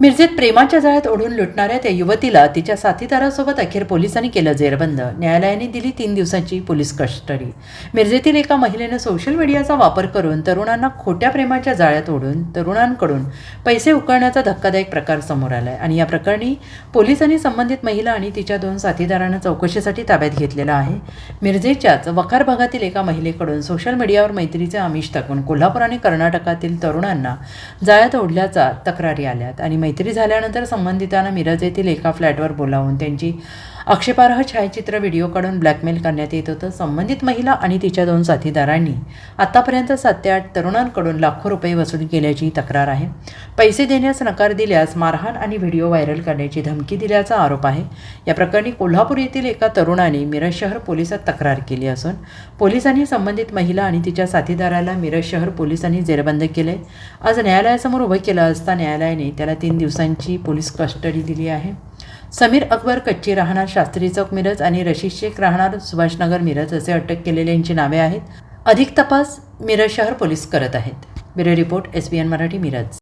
मिरजेत प्रेमाच्या जाळ्यात ओढून लुटणाऱ्या त्या युवतीला तिच्या साथीदारासोबत अखेर पोलिसांनी केलं जेरबंद. न्यायालयाने दिली तीन दिवसांची पोलीस कस्टडी. मिरजेतील एका महिलेनं सोशल मीडियाचा वापर करून तरुणांना खोट्या प्रेमाच्या जाळ्यात ओढून तरुणांकडून पैसे उकळण्याचा धक्कादायक प्रकार समोर आला आहे आणि या प्रकरणी पोलिसांनी संबंधित महिला आणि तिच्या दोन साथीदारांना चौकशीसाठी ताब्यात घेतलेला आहे. मिरजेच्याच वखार भागातील एका महिलेकडून सोशल मीडियावर मैत्रीचे आमिष टाकून कोल्हापूर आणि कर्नाटकातील तरुणांना जाळ्यात ओढल्याचा तक्रारी आल्यात. आणि मैत्री झाल्यानंतर संबंधितांना मिरज येथील एका फ्लॅटवर बोलावून त्यांची आक्षेपार्ह छायाचित्र व्हिडिओ काढून ब्लॅकमेल करण्यात येत होतं. संबंधित महिला आणि तिच्या दोन साथीदारांनी आतापर्यंत सात ते आठ तरुणांकडून लाखो रुपये वसूल केल्याची तक्रार आहे. पैसे देण्यास नकार दिल्यास मारहाण आणि व्हिडिओ व्हायरल करण्याची धमकी दिल्याचा आरोप आहे. या प्रकरणी कोल्हापूर येथील एका तरुणाने मिरज शहर पोलिसात तक्रार केली असून पोलिसांनी संबंधित महिला आणि तिच्या साथीदाराला मिरज शहर पोलिसांनी जेरबंद केले आज न्यायालयासमोर उभं केलं असता न्यायालयाने त्याला तीन दिवसांची पोलीस कस्टडी दिली आहे. समीर अकबर कच्ची राहणार शास्त्री चौक मिरज आणि रशीद शेख राहणार सुभाषनगर मिरज असे अटक केलेल्यांची नावे आहेत. अधिक तपास मिरज शहर पोलीस करत आहेत. Bureau report S B N Marathi Miraj.